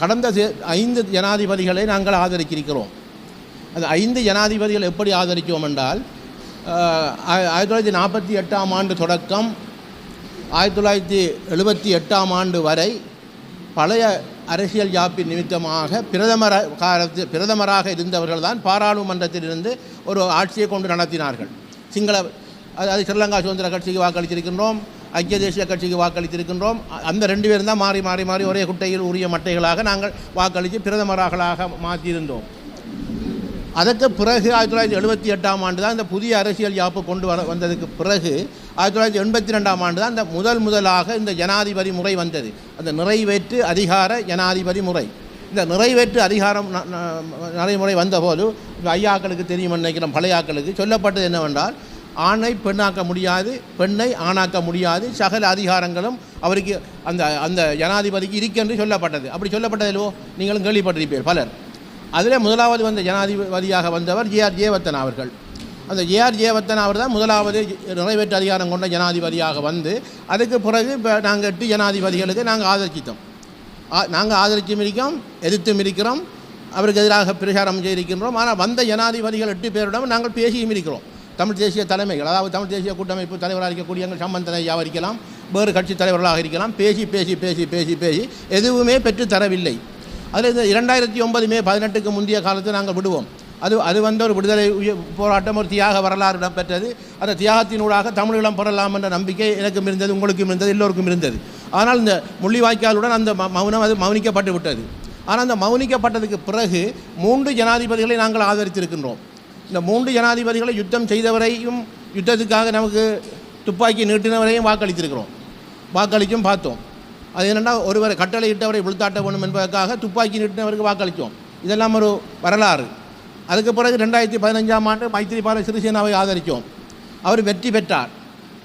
கடந்த ஐந்து ஜனாதிபதிகளை நாங்கள் ஆதரிக்கிறோம். அந்த ஐந்து ஜனாதிபதிகள் எப்படி ஆதரிக்கிறோம் என்றால் ஆயிரத்தி தொள்ளாயிரத்தி நாற்பத்தி எட்டாம் ஆண்டு தொடக்கம் ஆயிரத்தி தொள்ளாயிரத்தி எழுபத்தி எட்டாம் ஆண்டு வரை பழைய அரசியல் யாப்பின் நிமித்தமாக பிரதமர காலத்தில் பிரதமராக இருந்தவர்கள் தான் பாராளுமன்றத்திலிருந்து ஒரு ஆட்சியை கொண்டு நடத்தினார்கள். சிங்கள அதாவது ஸ்ரீலங்கா சுதந்திர கட்சிக்கு வாக்களித்திருக்கின்றோம். ஐக்கிய தேசிய கட்சிக்கு வாக்களித்திருக்கின்றோம். அந்த ரெண்டு பேரும் தான் மாறி மாறி மாறி ஒரே குட்டையில் உரிய மட்டைகளாக நாங்கள் வாக்களித்து பிரதமராகளாக மாற்றியிருந்தோம். அதற்கு பிறகு ஆயிரத்தி தொள்ளாயிரத்தி எழுபத்தி எட்டாம் ஆண்டு தான் இந்த புதிய அரசியல் யாப்பு கொண்டு வர வந்ததுக்கு பிறகு ஆயிரத்தி தொள்ளாயிரத்தி எண்பத்தி ரெண்டாம் ஆண்டு தான் இந்த முதல் முதலாக இந்த ஜனாதிபதி முறை வந்தது. அந்த நிறைவேற்று அதிகார ஜனாதிபதி முறை. இந்த நிறைவேற்று அதிகாரம் ந- நடைமுறை வந்தபோது இந்த ஐயாக்களுக்கு தெரியும் நினைக்கிறோம் பழைய ஆக்களுக்கு சொல்லப்பட்டது என்னவென்றால் ஆணை பெண்ணாக்க முடியாது பெண்ணை ஆணாக்க முடியாது. சகல அதிகாரங்களும் அவருக்கு அந்த அந்த ஜனாதிபதிக்கு இருக்கென்று சொல்லப்பட்டது. அப்படி சொல்லப்பட்டதிலோ நீங்களும் கேள்விப்பட்டிருப்பீர் பலர். அதில் முதலாவது வந்த ஜனாதிபதியாக வந்தவர் ஜேஆர் ஜேவத்தன் அவர்கள். அந்த ஜேஆர் ஜேவத்தன் அவர் தான் முதலாவது நிறைவேற்று அதிகாரம் கொண்ட ஜனாதிபதியாக வந்து அதுக்கு பிறகு இப்போ நாங்கள் எட்டு ஜனாதிபதிகளுக்கு நாங்கள் ஆதரிச்சித்தோம் நாங்கள் ஆதரிச்சும் இருக்கோம் எதிர்த்தும் இருக்கிறோம் அவருக்கு எதிராக பிரச்சாரம் செய்திருக்கின்றோம். ஆனால் வந்த ஜனாதிபதிகள் எட்டு பேரிடம் நாங்கள் பேசியும் இருக்கிறோம். தமிழ் தேசிய தலைமைகள் அதாவது தமிழ் தேசிய கூட்டமைப்பு தலைவராக இருக்கக்கூடிய எங்கள் சம்பந்தனையாக இருக்கலாம் வேறு கட்சி தலைவர்களாக இருக்கலாம். பேசி பேசி பேசி பேசி பேசி எதுவுமே பெற்று தரவில்லை. அதில் இந்த இரண்டாயிரத்தி ஒன்பது மே பதினெட்டுக்கு முந்தைய காலத்தில் நாங்கள் விடுவோம். அது அது வந்து ஒரு விடுதலை போராட்டம் ஒரு தியாக வரலாறு இடம்பெற்றது. அந்த தியாகத்தினூடாக தமிழீழம் பெறலாம் என்ற நம்பிக்கை எனக்கும் இருந்தது உங்களுக்கும் இருந்தது எல்லோருக்கும் இருந்தது. ஆனால் இந்த முள்ளிவாய்க்காலுடன் அந்த ம- மௌனம் அது மௌனிக்கப்பட்டு விட்டது. ஆனால் அந்த மௌனிக்கப்பட்டதுக்கு பிறகு மூன்று ஜனாதிபதிகளை நாங்கள் ஆதரித்திருக்கின்றோம். இந்த மூன்று ஜனாதிபதிகளை யுத்தம் செய்தவரையும் யுத்தத்துக்காக நமக்கு துப்பாக்கி நீட்டினவரையும் வாக்களித்திருக்கிறோம். வாக்களிக்கும் பார்த்தோம். அது என்னென்னா ஒருவரை கட்டளையிட்டவரை விழுத்தாட்ட வேண்டும் என்பதற்காக துப்பாக்கி நீட்டினவருக்கு வாக்களித்தோம் இதெல்லாம் ஒரு வரலாறு. அதுக்கு பிறகு ரெண்டாயிரத்தி பதினஞ்சாம் ஆண்டு மைத்திரிபால சிறிசேனாவை ஆதரித்தோம் அவர் வெற்றி பெற்றார்.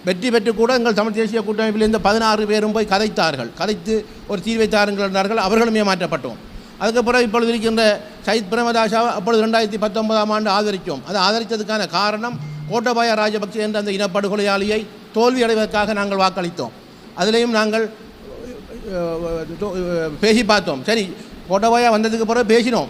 வெற்றி பெற்று கூட எங்கள் தமிழ் தேசிய கூட்டமைப்பில் இருந்த பதினாறு பேரும் போய் கதைத்தார்கள். கதைத்து ஒரு தீர்வை தாருங்கள் என்றார்கள். அவர்களும் ஏமாற்றப்பட்டோம். அதுக்கப்புறம் இப்பொழுது இருக்கின்ற சயித் பிரேமதாசாவை அப்பொழுது ரெண்டாயிரத்தி பத்தொன்பதாம் ஆண்டு ஆதரித்தோம் அதை ஆதரித்ததுக்கான காரணம் கோட்டபாய ராஜபக்சே என்ற அந்த இனப்படுகொலையாளியை தோல்வி அடைவதற்காக நாங்கள் வாக்களித்தோம். அதுலேயும் நாங்கள் பேசி பார்த்தோம். சரி கோட்டபாயா வந்ததுக்கு பிறகு பேசினோம்.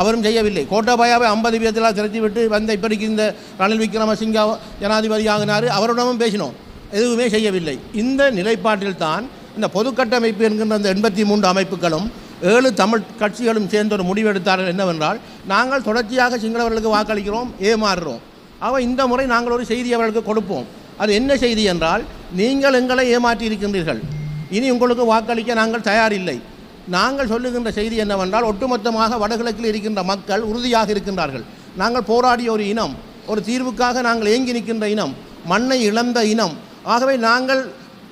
அவரும் செய்யவில்லை. கோட்டாபாயாவை ஐம்பது வீதத்தில் திரட்டி விட்டு வந்த இப்படிக்கு இந்த ரணில் விக்ரமசிங்கா ஜனாதிபதி ஆகினார் அவருடனும் பேசினோம். எதுவுமே செய்யவில்லை. இந்த நிலைப்பாட்டில் தான் இந்த பொதுக்கட்டமைப்பு என்கின்ற அந்த எண்பத்தி மூன்று அமைப்புகளும் ஏழு தமிழ் கட்சிகளும் சேர்ந்து ஒரு முடிவு எடுத்தார்கள் என்னவென்றால் நாங்கள் தொடர்ச்சியாக சிங்களவர்களுக்கு வாக்களிக்கிறோம் ஏமாறுறோம். அவ இந்த முறை நாங்கள் ஒரு செய்தி அவர்களுக்கு கொடுப்போம். அது என்ன செய்தி என்றால் நீங்கள் எங்களை ஏமாற்றி இருக்கின்றீர்கள் இனி உங்களுக்கு வாக்களிக்க நாங்கள் தயாரில்லை. நாங்கள் சொல்லுகின்ற செய்தி என்னவென்றால் ஒட்டுமொத்தமாக வடகிழக்கில் இருக்கின்ற மக்கள் உறுதியாக இருக்கின்றார்கள். நாங்கள் போராடிய ஒரு இனம் ஒரு தீர்வுக்காக நாங்கள் ஏங்கி நிற்கின்ற இனம் மண்ணை இழந்த இனம். ஆகவே நாங்கள்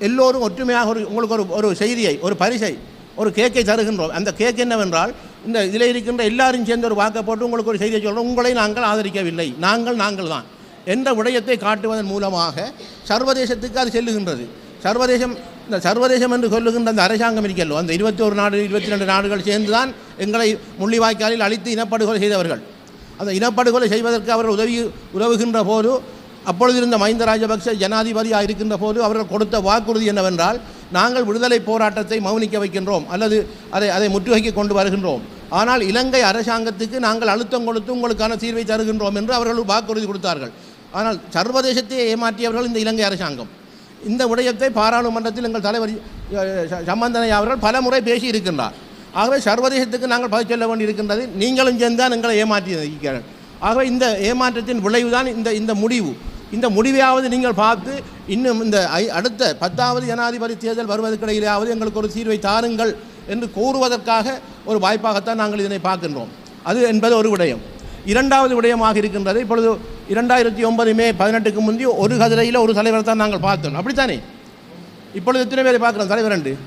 எல்லோரும் ஒற்றுமையாக ஒரு உங்களுக்கு ஒரு ஒரு செய்தியை ஒரு பரிசை ஒரு கேக்கை தருகின்றோம். அந்த கேக் என்னவென்றால் இந்த இதில் இருக்கின்ற எல்லாரும் சேர்ந்து ஒரு வாக்கை போட்டு உங்களுக்கு ஒரு செய்தியை சொல்கிறோம் உங்களை நாங்கள் ஆதரிக்கவில்லை. நாங்கள் நாங்கள் தான். என்ற விடயத்தை காட்டுவதன் மூலமாக சர்வதேசத்துக்கு அது செல்லுகின்றது. சர்வதேசம் இந்த சர்வதேசம் என்று சொல்லுகின்ற அந்த அரசாங்கம் இருக்கல்லோ அந்த இருபத்தி ஒரு நாடு இருபத்தி ரெண்டு நாடுகள் சேர்ந்து தான் எங்களை முள்ளிவாய்க்காலில் அழித்து இனப்படுகொலை செய்தவர்கள். அந்த இனப்படுகொலை செய்வதற்கு அவர்கள் உதவி உதவுகின்ற போது அப்பொழுது இருந்த மஹிந்த ராஜபக்ச ஜனாதிபதியாக இருக்கின்ற போது அவர்கள் கொடுத்த வாக்குறுதி என்னவென்றால் நாங்கள் விடுதலை போராட்டத்தை மௌனிக்க வைக்கின்றோம் அல்லது அதை அதை முற்றுகைக்கு கொண்டு வருகின்றோம். ஆனால் இலங்கை அரசாங்கத்துக்கு நாங்கள் அழுத்தம் கொடுத்து உங்களுக்கான தீர்வை தருகின்றோம் என்று அவர்கள் வாக்குறுதி கொடுத்தார்கள். ஆனால் சர்வதேசத்தை ஏமாற்றியவர்கள் இந்த இலங்கை அரசாங்கம். இந்த விடயத்தை பாராளுமன்றத்தில் எங்கள் தலைவர் சம்பந்தனை அவர்கள் பல முறை பேசி இருக்கின்றார். ஆகவே சர்வதேசத்துக்கு நாங்கள் பதில் சொல்ல வேண்டியிருக்கின்றது நீங்களும் சேர்ந்தால் எங்களை ஏமாற்றி இருக்கிறார்கள் ஆகவே இந்த ஏமாற்றத்தின் விளைவுதான் இந்த இந்த முடிவு. இந்த முடிவையாவது நீங்கள் பார்த்து இன்னும் இந்த ஐ- அடுத்த பத்தாவது ஜனாதிபதி தேர்தல் வருவதற்கிடையிலேயாவது எங்களுக்கு ஒரு தீர்வை தாருங்கள் என்று கூறுவதற்காக ஒரு வாய்ப்பாகத்தான் நாங்கள் இதனை பார்க்கின்றோம். அது என்பது ஒரு விடயம். இரண்டாவது விடயமாக இருக்கின்றது. இப்பொழுது இரண்டாயிரத்தி ஒன்பது மே பதினெட்டுக்கு முந்தி ஒரு கதிரையில் ஒரு தலைவர் தான் நாங்கள் பார்த்தோம். அப்படித்தானே? இப்பொழுது எத்தனை பேரை பார்க்குறோம்? தலைவர் ரெண்டு.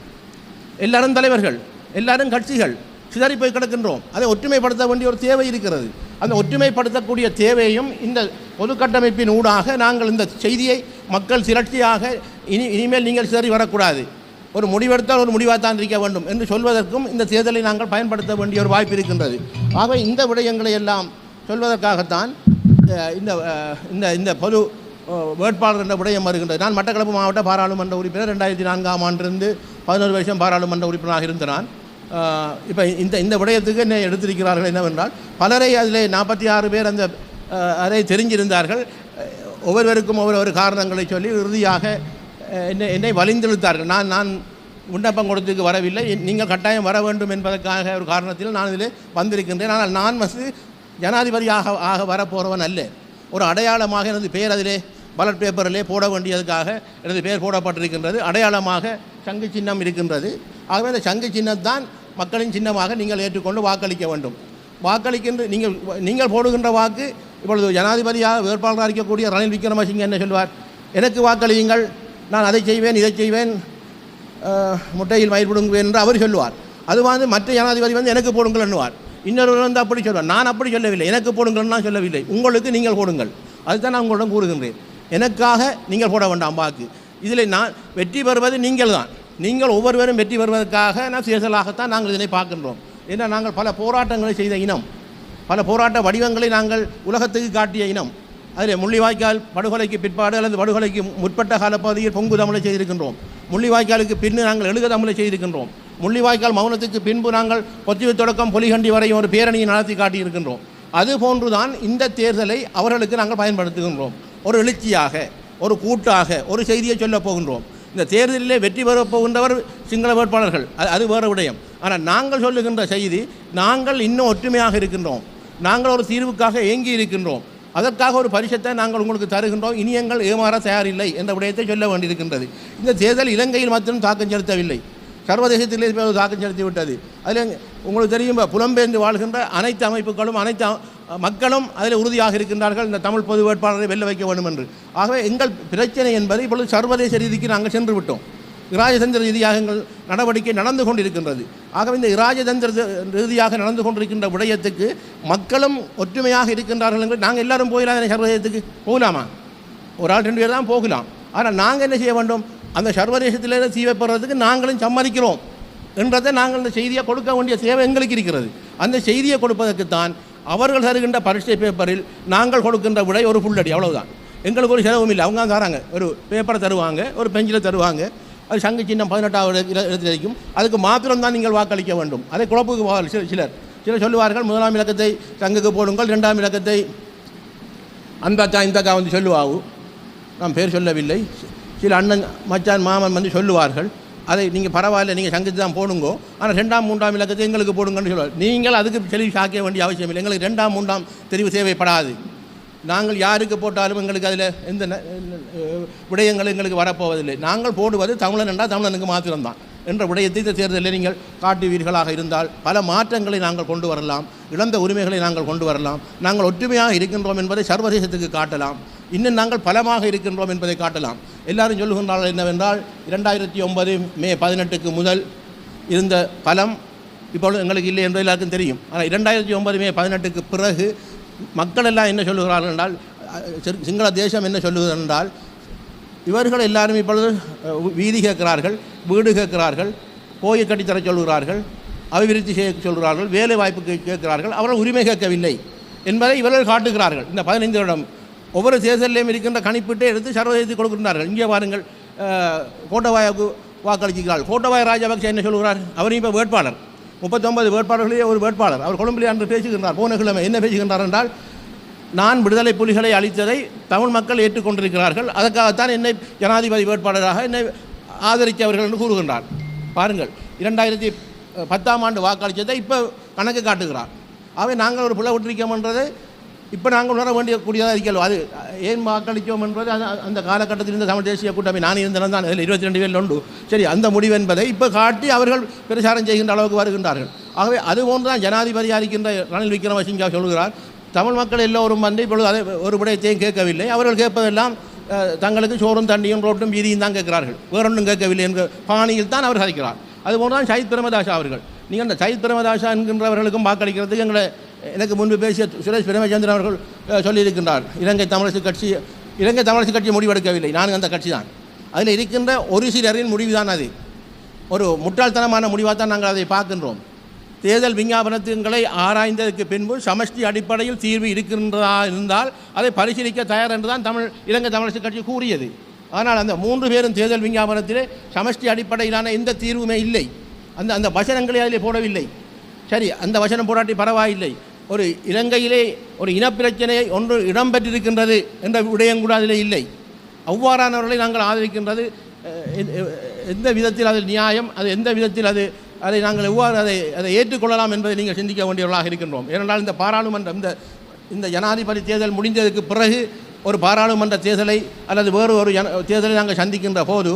எல்லாரும் தலைவர்கள் எல்லாரும் கட்சிகள். சிதறி போய் கிடக்கின்றோம். அதை ஒற்றுமைப்படுத்த வேண்டிய ஒரு தேவை இருக்கிறது. அந்த ஒற்றுமைப்படுத்தக்கூடிய தேவையும் இந்த பொது கட்டமைப்பின் ஊடாக நாங்கள் இந்த செய்தியை மக்கள் சிரட்சியாக இனி இனிமேல் நீங்கள் சிதறி வரக்கூடாது. ஒரு முடிவெடுத்தால் ஒரு முடிவாகத்தான் இருக்க வேண்டும் என்று சொல்வதற்கும் இந்த தேர்தலை நாங்கள் பயன்படுத்த வேண்டிய ஒரு வாய்ப்பு இருக்கின்றது. ஆக இந்த விடயங்களை எல்லாம் சொல்வதற்காகத்தான் இந்த இந்த இந்த பொது வேட்பாளர் என்ற விடயம் வருகின்றது. நான் மட்டக்களப்பு மாவட்ட பாராளுமன்ற உறுப்பினர் ரெண்டாயிரத்தி நான்காம் ஆண்டிலிருந்து பதினோரு வருஷம் பாராளுமன்ற உறுப்பினராக இருந்த நான். இப்போ இந்த இந்த விடயத்துக்கு என்ன எடுத்திருக்கிறார்கள் என்னவென்றால் பலரை அதில் நாற்பத்தி ஆறு பேர் அந்த அதை தெரிஞ்சிருந்தார்கள். ஒவ்வொருவருக்கும் ஒவ்வொரு காரணங்களை சொல்லி இறுதியாக என்னை என்னை வலிந்தெழுத்தார்கள். நான் நான் விண்ணப்பம் கொடுத்துக்கு வரவில்லை. நீங்கள் கட்டாயம் வர வேண்டும் என்பதற்காக ஒரு காரணத்தில் நான் இதில் வந்திருக்கின்றேன். ஆனால் நான் வந்து ஜனாதிபதியாக ஆக வரப்போகிறவன் அல்ல. ஒரு அடையாளமாக எனது பேர் அதிலே பலட் பேப்பரிலே போட வேண்டியதுக்காக எனது பெயர் போடப்பட்டிருக்கின்றது. அடையாளமாக சங்கு சின்னம் இருக்கின்றது. ஆகவே அந்த சங்கு சின்னத்தான் மக்களின் சின்னமாக நீங்கள் ஏற்றுக்கொண்டு வாக்களிக்க வேண்டும். வாக்களிக்கின்ற நீங்கள் நீங்கள் போடுகின்ற வாக்கு இப்பொழுது ஜனாதிபதியாக வேட்பாளராக இருக்கக்கூடிய ரணில் விக்ரமசிங்க என்ன சொல்வார்? எனக்கு வாக்களியுங்கள். நான் அதை செய்வேன் இதை செய்வேன். முட்டையில் மயிர் பிடுங்குவேன் என்று அவர் சொல்லுவார். அது வந்து மற்ற ஜனாதிபதி வந்து எனக்கு போடுங்கள் என்னுவார் இன்னொருவர் வந்து அப்படி சொல்வார். நான் அப்படி சொல்லவில்லை. எனக்கு போடுங்கள் நான் சொல்லவில்லை. உங்களுக்கு நீங்கள் போடுங்கள். அதுதான் நான் உங்களிடம் கூறுகின்றேன். எனக்காக நீங்கள் போட வேண்டாம் வாக்கு. இதில் நான் வெற்றி பெறுவது நீங்கள் தான் நீங்கள் ஒவ்வொருவரும் வெற்றி பெறுவதற்காக நான் சுயசலாகத்தான் நாங்கள் இதனை பார்க்கின்றோம். ஏன்னா நாங்கள் பல போராட்டங்களை செய்த இனம். பல போராட்ட வடிவங்களை நாங்கள் உலகத்துக்கு காட்டிய இனம். அதில் முள்ளிவாய்க்கால் படுகொலைக்கு பிற்பாடு அல்லது படுகொலைக்கு முற்பட்ட காலப்பகுதியில் பொங்கு தமிழை செய்திருக்கின்றோம். முள்ளிவாய்க்காலுக்கு பின்னு நாங்கள் எழுக தமிழை செய்திருக்கின்றோம். முள்ளிவாய்க்கால் மௌனத்துக்கு பின்பு நாங்கள் கொத்திவு தொடக்கம் பொலிகண்டி வரையும் ஒரு பேரணியை நடத்தி காட்டியிருக்கின்றோம். அது போன்றுதான் இந்த தேர்தலை அவர்களுக்கு நாங்கள் பயன்படுத்துகின்றோம். ஒரு எழுச்சியாக. ஒரு கூட்டாக ஒரு செய்தியை சொல்லப் போகின்றோம். இந்த தேர்தலிலே வெற்றி பெறப் போகின்றவர் சிங்கள வேட்பாளர்கள். அது அது வேறு விடயம். ஆனால் நாங்கள் சொல்லுகின்ற செய்தி நாங்கள் இன்னும் ஒற்றுமையாக இருக்கின்றோம். நாங்கள் ஒரு தீர்வுக்காக ஏங்கி இருக்கின்றோம். அதற்காக ஒரு பரிசத்தை நாங்கள் உங்களுக்கு தருகின்றோம். இனி எங்கள் ஏமாற தயாரில்லை என்ற விடயத்தை சொல்ல வேண்டியிருக்கின்றது. இந்த தேர்தல் இலங்கையில் மாத்திரம் தாக்கம் செலுத்தவில்லை. சர்வதேசத்திலே தாக்கம் செலுத்திவிட்டது அதில் உங்களுக்கு தெரியும்? புலம்பெயர்ந்து வாழ்கின்ற அனைத்து அமைப்புகளும் அனைத்து மக்களும் அதில் உறுதியாக இருக்கின்றார்கள். இந்த தமிழ் பொது வேட்பாளரை வெல்ல வைக்க வேண்டும் என்று ஆகவே எங்கள் பிரச்சனை என்பது இப்பொழுது சர்வதேச ரீதிக்கு நாங்கள் சென்று விட்டோம். இராஜதந்திர ரீதியாக எங்கள் நடவடிக்கை நடந்து கொண்டிருக்கின்றது. ஆகவே இந்த இராஜதந்திர ரீதியாக நடந்து கொண்டிருக்கின்ற விடயத்துக்கு மக்களும் ஒற்றுமையாக இருக்கின்றார்கள் என்று நாங்கள் எல்லாரும் போயிடலாம் சர்வதேசத்துக்கு போகலாமா? ஒரு ஆள் ரெண்டு பேர் தான் போகலாம். ஆனால் நாங்கள் என்ன செய்ய வேண்டும்? அந்த சர்வதேசத்திலிருந்து தீவை பெறுறதுக்கு நாங்களும் சம்மதிக்கிறோம். என்றதை நாங்கள் இந்த செய்தியை கொடுக்க வேண்டிய தேவை எங்களுக்கு இருக்கிறது. அந்த செய்தியை கொடுப்பதற்குத்தான் அவர்கள் தருகின்ற பரீட்சை பேப்பரில் நாங்கள் கொடுக்கின்ற விடை ஒரு புள்ளடி அவ்வளவுதான். எங்களுக்கு ஒரு செலவும் இல்லை. அவங்க தராங்க ஒரு பேப்பரை தருவாங்க ஒரு பெஞ்சில் தருவாங்க. அது சங்கு சின்னம் பதினெட்டாவது இடத்தில் இருக்கும் அதுக்கு மாத்திரம் தான் நீங்கள் வாக்களிக்க வேண்டும். அதை குழப்புக்கு சில சிலர். சிலர் சொல்லுவார்கள் முதலாம் இலக்கத்தை சங்குக்கு போடுங்கள் ரெண்டாம் இலக்கத்தை அந்த இந்தக்கா வந்து சொல்லுவாவு. நான் பேர் சொல்லவில்லை. சில அண்ணன் மச்சான் மாமன் வந்து சொல்லுவார்கள். அதை நீங்கள் பரவாயில்ல நீங்கள் சங்கத்து தான் போடுங்கோ. ஆனால் ரெண்டாம் மூன்றாம் இலக்கத்தை எங்களுக்கு போடுங்கன்னு சொல்லுவார் நீங்கள் அதுக்கு தெளிவு சாக்க வேண்டிய அவசியம் இல்லை. எங்களுக்கு ரெண்டாம் மூன்றாம் தெரிவு தேவைப்படாது. நாங்கள் யாருக்கு போட்டாலும் எங்களுக்கு அதில் எந்த ந- விடயங்கள் எங்களுக்கு வரப்போவதில்லை. நாங்கள் போடுவது தமிழன் என்றால் தமிழனுக்கு மாத்திரம்தான். என்ற விடயத்தை இந்த தேர்தலில் நீங்கள் காட்டுவீர்களாக இருந்தால் பல மாற்றங்களை நாங்கள் கொண்டு வரலாம். இழந்த உரிமைகளை நாங்கள் கொண்டு வரலாம். நாங்கள் ஒற்றுமையாக இருக்கின்றோம் என்பதை சர்வதேசத்துக்கு காட்டலாம். இன்னும் நாங்கள் பலமாக இருக்கின்றோம் என்பதை காட்டலாம். எல்லாரும் சொல்லுகின்றார்கள் என்னவென்றால் இரண்டாயிரத்தி ஒன்பது மே பதினெட்டுக்கு முதல் இருந்த பலம் இப்பொழுது எங்களுக்கு இல்லை என்று எல்லாருக்கும் தெரியும். ஆனால் இரண்டாயிரத்தி ஒன்பது மே பதினெட்டுக்கு பிறகு மக்கள் எல்லாம் என்ன சொல்லுகிறார்கள் என்றால் சிங்கள தேசம் என்ன சொல்லுகிறது என்றால் இவர்கள் எல்லாரும் இப்பொழுது வீதி கேட்கிறார்கள் வீடு கேட்கிறார்கள் கோயில் கட்டித்தர சொல்கிறார்கள் அபிவிருத்தி செய்ய சொல்கிறார்கள் வேலை வாய்ப்பு கேட்கிறார்கள் அவர்கள் உரிமை கேட்கவில்லை என்பதை இவர்கள் காட்டுகிறார்கள். இந்த பதினைந்து வருடம் ஒவ்வொரு தேர்தலிலும் இருக்கின்ற கணிப்பிட்டே எடுத்து சர்வதேசத்துக்கு கொடுக்கின்றார்கள். இங்கே பாருங்கள் அஹ், வாக்களிக்கிறார் கோட்டவாய ராஜபக்சே என்ன சொல்கிறார்? அவரும் இப்போ வேட்பாளர். முப்பத்தொன்பது வேட்பாளர்களே ஒரு வேட்பாளர். அவர் கொழும்பிலே அன்று பேசுகின்றார். போன கிழமை என்ன பேசுகின்றார் என்றால் நான் விடுதலை புலிகளை அளித்ததை தமிழ் மக்கள் ஏற்றுக்கொண்டிருக்கிறார்கள். அதற்காகத்தான் என்னை ஜனாதிபதி வேட்பாளராக என்னை ஆதரித்தவர்கள் என்று கூறுகின்றார். பாருங்கள் இரண்டாயிரத்தி பத்தாம் ஆண்டு வாக்களித்ததை இப்போ கணக்கு காட்டுகிறார். ஆகவே நாங்கள் ஒரு புல விட்டிருக்கோம்ன்றதை இப்போ நாங்கள் உணர வேண்டிய கூடியதாக இருக்கிறோம் அது ஏன் வாக்களித்தோம் என்பது அது அந்த காலகட்டத்தில் இருந்த தமிழ் தேசிய கூட்டமை நான் இருந்தேன் தான். அதில் இருபத்தி ரெண்டு பேர் உண்டு. சரி அந்த முடிவு என்பதை இப்போ காட்டி அவர்கள் பிரச்சாரம் செய்கின்ற அளவுக்கு வருகின்றார்கள். ஆகவே அது போன்று தான் ஜனாதிபதியாக இருக்கின்ற ரணில் விக்ரமசிங்கா சொல்கிறார். தமிழ் மக்கள் எல்லோரும் வந்து இப்பொழுது அதை ஒரு விடயத்தையும் கேட்கவில்லை. அவர்கள் கேட்பதெல்லாம் தங்களுக்கு சோறும் தண்ணியும் ரோட்டும் வீதியும் தான் கேட்கிறார்கள். வேறொன்றும் கேட்கவில்லை என்ற பாணியில் தான் அவர் கதைக்கிறார் அதுபோன்று தான் சயித் பிரமதாஷா அவர்கள். நீங்கள் அந்த சயித் பிரமதாஷா என்கின்றவர்களுக்கும் வாக்களிக்கிறதுக்கு எங்களை எனக்கு முன்பு பேசிய சுரேஷ் பிரேமச்சந்திரன் அவர்கள் சொல்லியிருக்கின்றார் இலங்கை தமிழரசு கட்சி இலங்கை தமிழரசு கட்சி முடிவெடுக்கவில்லை. நான் அந்த கட்சி தான். அதில் இருக்கின்ற ஒரு சிலரின் முடிவு தான் அது. ஒரு முட்டாள்தனமான முடிவாக தான் நாங்கள் அதை பார்க்கின்றோம். தேர்தல் விஞ்ஞாபனத்துங்களை ஆராய்ந்ததற்கு பின்பு சமஷ்டி அடிப்படையில் தீர்வு இருக்கின்றதா இருந்தால் அதை பரிசீலிக்க தயார் என்று தான் தமிழ் இலங்கை தமிழரசு கட்சி கூறியது. ஆனால் அந்த மூன்று பேரும் தேர்தல் விஞ்ஞாபனத்திலே சமஷ்டி அடிப்படையிலான எந்த தீர்வுமே இல்லை. அந்த அந்த வசனங்களை அதில் போடவில்லை. சரி அந்த வசனம் போராட்டி பரவாயில்லை. ஒரு இலங்கையிலே ஒரு இனப்பிரச்சனையை ஒன்று இடம்பெற்றிருக்கின்றது என்ற விடயம் கூட அதில் இல்லை. அவ்வாறானவர்களை நாங்கள் ஆதரிக்கின்றது எந்த விதத்தில் அது நியாயம் அது எந்த விதத்தில் அது அதை நாங்கள் எவ்வாறு அதை அதை ஏற்றுக்கொள்ளலாம் என்பதை நீங்கள் சிந்திக்க வேண்டியவர்களாக இருக்கின்றோம். ஏனென்றால் இந்த பாராளுமன்றம் இந்த இந்த ஜனாதிபதி தேர்தல் முடிந்ததுக்கு பிறகு ஒரு பாராளுமன்ற தேர்தலை அல்லது வேறு ஒரு தேர்தலை நாங்கள் சந்திக்கின்ற போது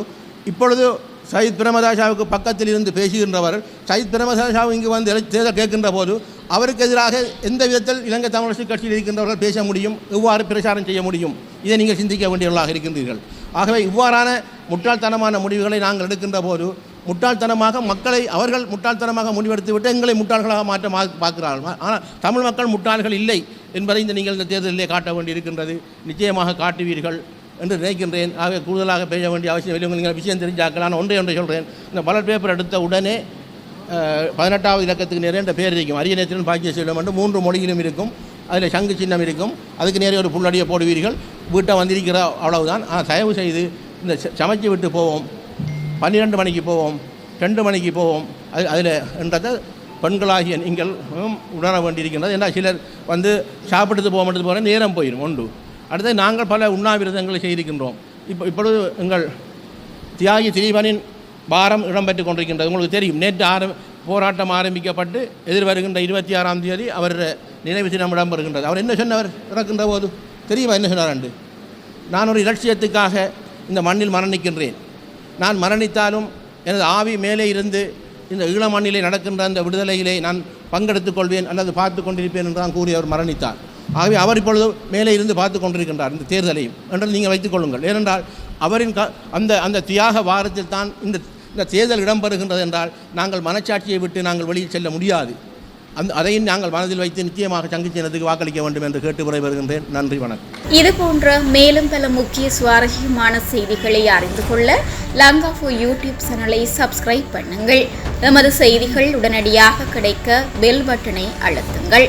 இப்பொழுது சயித் பிரமதாஷாவுக்கு பக்கத்தில் இருந்து பேசுகின்றவர். சயித் பிரமதாஷாவு இங்கு வந்து தேர்தல் கேட்கின்ற போது அவருக்கு எதிராக எந்த விதத்தில் இலங்கை தமிழரசு கட்சியில் இருக்கின்றவர்கள் பேச முடியும் எவ்வாறு பிரச்சாரம் செய்ய முடியும் இதை நீங்கள் சிந்திக்க வேண்டியவர்களாக இருக்கின்றீர்கள். ஆகவே இவ்வாறான முட்டாள்தனமான முடிவுகளை நாங்கள் எடுக்கின்ற போது முட்டாள்தனமாக மக்களை அவர்கள் முட்டாள்தனமாக முடிவெடுத்து விட்டு எங்களை முட்டாள்களாக மாற்ற மா- பார்க்கிறார்கள். ஆனால் தமிழ் மக்கள் முட்டாள்கள் இல்லை என்பதை இந்த நீங்கள் இந்த தேர்தலிலே காட்ட வேண்டி இருக்கின்றது நிச்சயமாக காட்டுவீர்கள். என்று நினைக்கின்றேன். ஆக கூடுதலாக பேச வேண்டிய அவசியம் இல்லை. உங்களுக்கு விஷயம் தெரிஞ்சாக்க நான் ஒன்றே ஒன்றை சொல்கிறேன் இந்த பலர் பேப்பர் எடுத்த உடனே பதினெட்டாவது இலக்கத்துக்கு நிறைய இந்த பேர் இருக்கும். அரிய நேத்திரன் பாக்கிய செல்வம் என்று மூன்று மொழியிலும் இருக்கும். அதில் சங்கு சின்னம் இருக்கும். அதுக்கு நேரே ஒரு புள்ளடியை போடுவீர்கள். வீட்டை வந்திருக்கிற அவ்வளவுதான். ஆனால் தயவு செய்து இந்த ச- சமைச்சு விட்டு போவோம். பன்னிரெண்டு மணிக்கு போவோம். ரெண்டு மணிக்கு போவோம். அது அதில் என்றதை பெண்களாகிய நீங்கள் உணர வேண்டியிருக்கின்றது. ஏன்னா சிலர் வந்து சாப்பிட்டு போக மட்டும் போகிற நேரம் போயிடும் ஒன்று. அடுத்து நாங்கள் பல உண்ணாவிரதங்களை செய்திருக்கின்றோம். இப்போ இப்பொழுது எங்கள் தியாகி திலீபனின் பாரம் இடம்பெற்று கொண்டிருக்கின்றது. உங்களுக்கு தெரியும் நேற்று ஆரம் போராட்டம் ஆரம்பிக்கப்பட்டு எதிர்வருகின்ற இருபத்தி ஆறாம் தேதி அவர் நினைவு தினம் இடம்பெறுகின்றது. அவர் என்ன சொன்னவர் இறக்கின்ற போது தெரியுமா என்ன சொன்னார் அண்டு நான் ஒரு இலட்சியத்துக்காக இந்த மண்ணில் மரணிக்கின்றேன். நான் மரணித்தாலும் எனது ஆவி மேலே இருந்து இந்த ஈழ மண்ணிலே நடக்கின்ற அந்த விடுதலையிலே நான் பங்கெடுத்துக் கொள்வேன் அல்லது பார்த்து கொண்டிருப்பேன் என்று தான் கூறி அவர் மரணித்தார். ஆகவே அவர் இப்பொழுது மேலே இருந்து பார்த்து கொண்டிருக்கின்றார் இந்த தேர்தலையும். என்று நீங்கள் வைத்துக் கொள்ளுங்கள். ஏனென்றால் அவரின் க அந்த அந்த தியாக வாரத்தில் தான் இந்த இந்த தேர்தல் இடம்பெறுகின்றது என்றால் நாங்கள் மனச்சாட்சியை விட்டு நாங்கள் வெளியில் செல்ல முடியாது. அந்த அதையும் நாங்கள் மனதில் வைத்து நிச்சயமாக சங்கிச்சினத்துக்கு வாக்களிக்க வேண்டும் என்று கேட்டு விடைபெறுகின்றேன் நன்றி வணக்கம். இது போன்ற மேலும் பல முக்கிய சுவாரஸ்யமான செய்திகளை அறிந்து கொள்ள லங்காஃபோ யூடியூப் சேனலை சப்ஸ்கிரைப் பண்ணுங்கள். எமது செய்திகள் உடனடியாக கிடைக்க பெல் பட்டனை அழுத்துங்கள்.